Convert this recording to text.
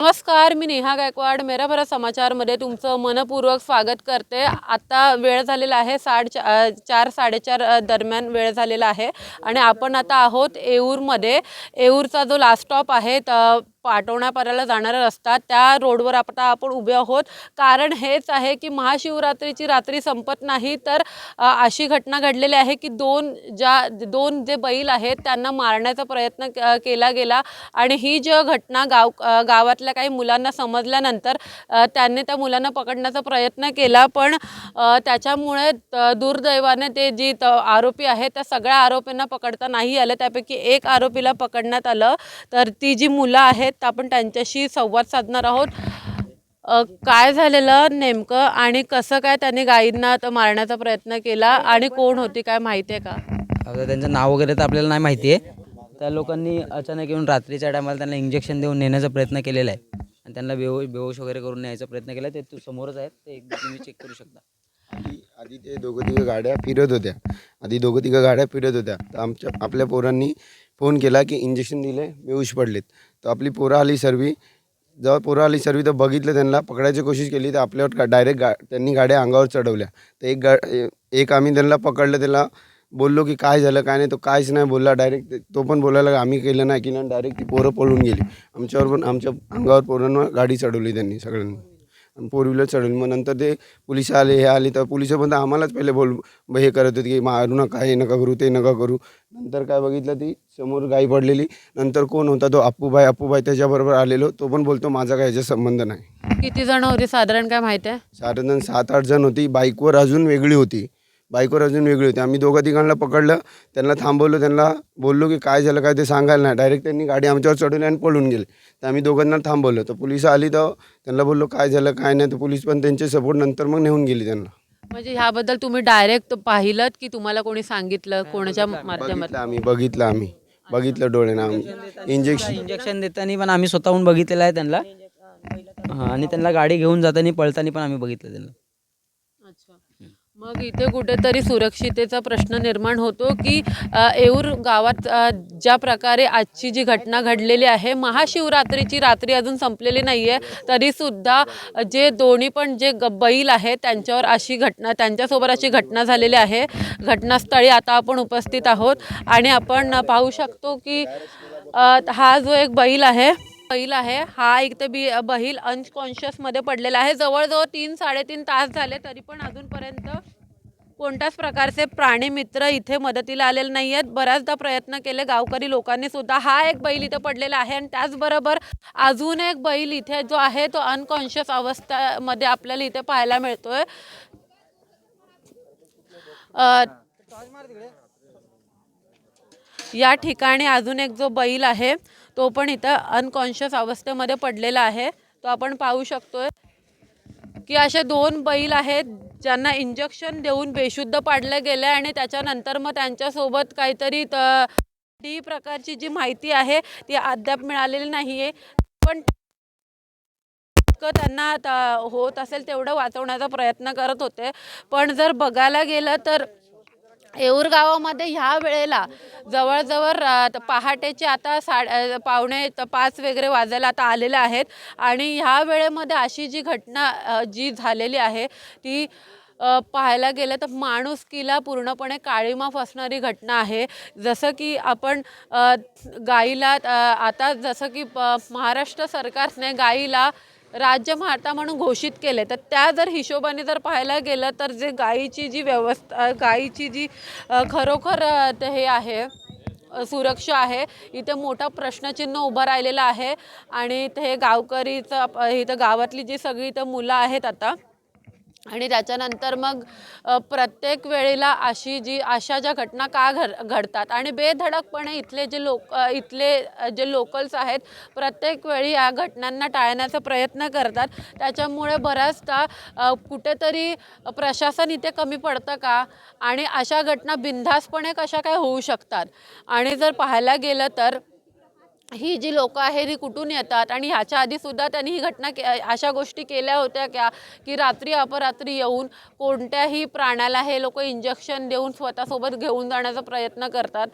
नमस्कार मी नेहा गायकवाड मेरा भरा समाचारमध्ये तुमचं मनपूर्वक स्वागत करते. आता वेळ झालेला आहे साड चार साडेचार दरम्यान वेळ झालेला आहे. आणि आपण आता आहोत येऊरमध्ये येऊरचा जो लास्ट स्टॉप आहे त पाटवण्यापर्यंत जाणारा रस्ता त्या रोडवर आता आपण उभे आहोत. कारण हेच आहे की महाशिवरात्रीची रात्री संपत नाही तर अशी घटना घडलेली आहे की दोन ज्या दोन जे बैल आहेत त्यांना मारण्याचा प्रयत्न केला गेला. आणि ही जी घटना गाव गावातल्या काही मुलांना समजल्यानंतर त्यांनी त्या मुलांना पकडण्याचा प्रयत्न केला. पण त्याच्यामुळे त- दुर्दैवाने ते जी त- आरोपी आहेत त्या सगळ्या आरोपींना पकडता नाही आलं. त्यापैकी एक आरोपीला पकडण्यात आलं. तर ती जी मुलं आहेत तर आपण त्यांच्याशी संवाद साधणार आहोत. काय झालेलं नेमकं आणि कसं काय त्यांनी गायींना त- मारण्याचा प्रयत्न केला आणि कोण होती काय माहिती आहे का? आता त्यांचं नाव वगैरे तर आपल्याला नाही माहिती आहे. त्या लोकांनी अचानक येऊन रात्रीच्या टायमाला त्यांना इंजेक्शन देऊन नेण्याचा प्रयत्न केलेला आहे. आणि त्यांना बेहोश बेहोश वगैरे करून न्यायचा प्रयत्न केला ते तू समोरच आहेत ते एकदा तुम्ही चेक करू शकता. आधी आधी ते दोघं तिघं गाड्या फिरत होत्या. आधी दोघं तिघं गाड्या फिरत होत्या. तर आमच्या आपल्या पोरांनी फोन केला की इंजेक्शन दिले बेहोश पडलेत. तर आपली पोरं आली सर्वी. जेव्हा पोरं आली सर्वी तर बघितलं त्यांना पकडायची कोशिश केली तर आपल्यावर डायरेक्ट गा त्यांनी गाड्या अंगावर चढवल्या. तर एक गा एक आम्ही त्यांना पकडलं त्याला बोललो की काय झालं काय नाही तो काहीच नाही बोलला. डायरेक्ट तो पण बोलायला आम्ही केलं नाही की नाही. डायरेक्ट ती पोरं पळून गेली. आमच्यावर पण आमच्या अंगावर पोरांवर गाडी चढवली त्यांनी सगळ्यांनी. फोर व्हीलर चढवली मग नंतर ते पोलीस आले हे आले तर पोलीस पण आम्हालाच पहिले बोल हे करत होते की मारू नका हे नका करू ते नका करू. नंतर काय बघितलं ती समोर गाई पडलेली. नंतर कोण होता तो? अप्पूबाई अप्पूबाई त्याच्याबरोबर आलेलो. तो पण बोलतो माझा काय याचा संबंध नाही. किती जण होते? साधारण काय माहिती आहे? साधारण सात आठ जण होती. बाईकवर अजून वेगळी होती. बाईकवर अजून वेगळी होती. आम्ही दोघं तिघांना पकडलं. त्यांना थांबवलं. त्यांना बोललो की काय झालं काय ते सांगायला नाही. डायरेक्ट त्यांनी गाडी आमच्यावर चढवली आणि पळून गेले. तर आम्ही दोघांना थांबवलं. तर पोलीस आली तर त्यांना बोललो काय झालं काय नाही. तर पोलीस पण त्यांचे सपोर्ट नंतर मग नेऊन गेली त्यांना. म्हणजे ह्याबद्दल तुम्ही डायरेक्ट पाहिलं की तुम्हाला कोणी सांगितलं कोणाच्या माध्यमात बघितलं आम्ही बघितलं आम्ही. बघितलं डोळ्यानं आम्ही इंजेक्शन इंजेक्शन देताना पण आम्ही स्वतःहून बघितलेलं आहे त्यांना. हां आणि त्यांना गाडी घेऊन जाताना पळताना पण आम्ही बघितलं त्यांना. अच्छा. मग इथे कुठेतरी सुरक्षितेचा प्रश्न निर्माण होतो की येऊर गावात ज्या प्रकारे आजची जी घटना घडलेली आहे महाशिवरात्रीची रात्री अजून संपलेली नाही आहे तरीसुद्धा जे दोन्ही पण जे ग बैल आहे त्यांच्यावर अशी घटना त्यांच्यासोबत अशी घटना झालेली आहे. घटनास्थळी आता आपण उपस्थित आहोत आणि आपण पाहू शकतो की हा जो एक बैल आहे बैल आहे. हा एक तर बी बैल अनकॉन्शियसमध्ये पडलेला आहे. जवळजवळ तीन साडेतीन तास झाले तरी पण अजूनपर्यंत कोणत्याच प्रकारचे प्राणी मित्र इथे मदतीला आलेले नाही आहेत बऱ्याचदा प्रयत्न केले. गावकरी लोकांनी सुद्धा हा एक बैल इथे पडलेला आहे आणि त्याचबरोबर अजून एक बैल इथे जो आहे तो अनकॉन्शियस अवस्थेमध्ये आपल्याला इथे पाहायला मिळतोय. या ठिकाणी अजून एक जो बैल आहे तो पण इथं अनकॉन्शियस अवस्थेमध्ये पडलेला आहे. तो आपण पाहू शकतोय की असे दोन बैल आहेत ज्यांना इंजेक्शन देऊन बेशुद्ध पाडलं गेलं आहे आणि त्याच्यानंतर मग त्यांच्यासोबत काहीतरी त- ती प्रकारची जी माहिती आहे ती अद्याप मिळालेली नाही आहे पण त्यांना होत असेल तेवढं वाचवण्याचा प्रयत्न करत होते. पण जर बघायला गेलं तर येऊर गावामध्ये ह्या वेळेला जवळजवळ पहाटेचे आता साड पावणे पाच वगैरे वाजायला आता आलेले आहेत. आणि ह्या वेळेमध्ये अशी जी घटना जी झालेली आहे ती पाहायला गेलं तर माणुसकीला पूर्णपणे काळीमा फसणारी घटना आहे. जसं की आपण गाईला आता जसं की प- महाराष्ट्र सरकारने गाईला राज्यमाता म्हणून घोषित केले तर त्या जर हिशोबाने जर पाहायला गेलं तर जे गायीची जी व्यवस्था गायीची जी खरोखर ते हे आहे सुरक्षा आहे इथे मोठा प्रश्नचिन्ह उभं राहिलेलं आहे. आणि ते हे गावकरीचं इथं गावातली जी सगळी इथं मुलं आहेत आता आणि त्याच्यानंतर मग प्रत्येक वेळेला अशी जी अशा ज्या घटना का घड घडतात? आणि बेधडकपणे इथले जे लोक इथले जे लोकल्स आहेत प्रत्येक वेळी या घटनांना टाळण्याचा प्रयत्न करतात. त्याच्यामुळे बऱ्याचदा कुठेतरी प्रशासन इथे कमी पडतं का? आणि अशा घटना बिनधास्तपणे कशा काय होऊ शकतात? आणि जर पाहायला गेलं तर ही जी लोक आहेत ही कुठून येतात? आणि ह्याच्या आधी सुद्धा त्यांनी ही घटना के अशा गोष्टी केल्या होत्या क्या? की रात्री अपरात्री येऊन कोणत्याही प्राण्याला हे लोक इंजेक्शन देऊन स्वतःसोबत घेऊन जाण्याचा प्रयत्न करतात.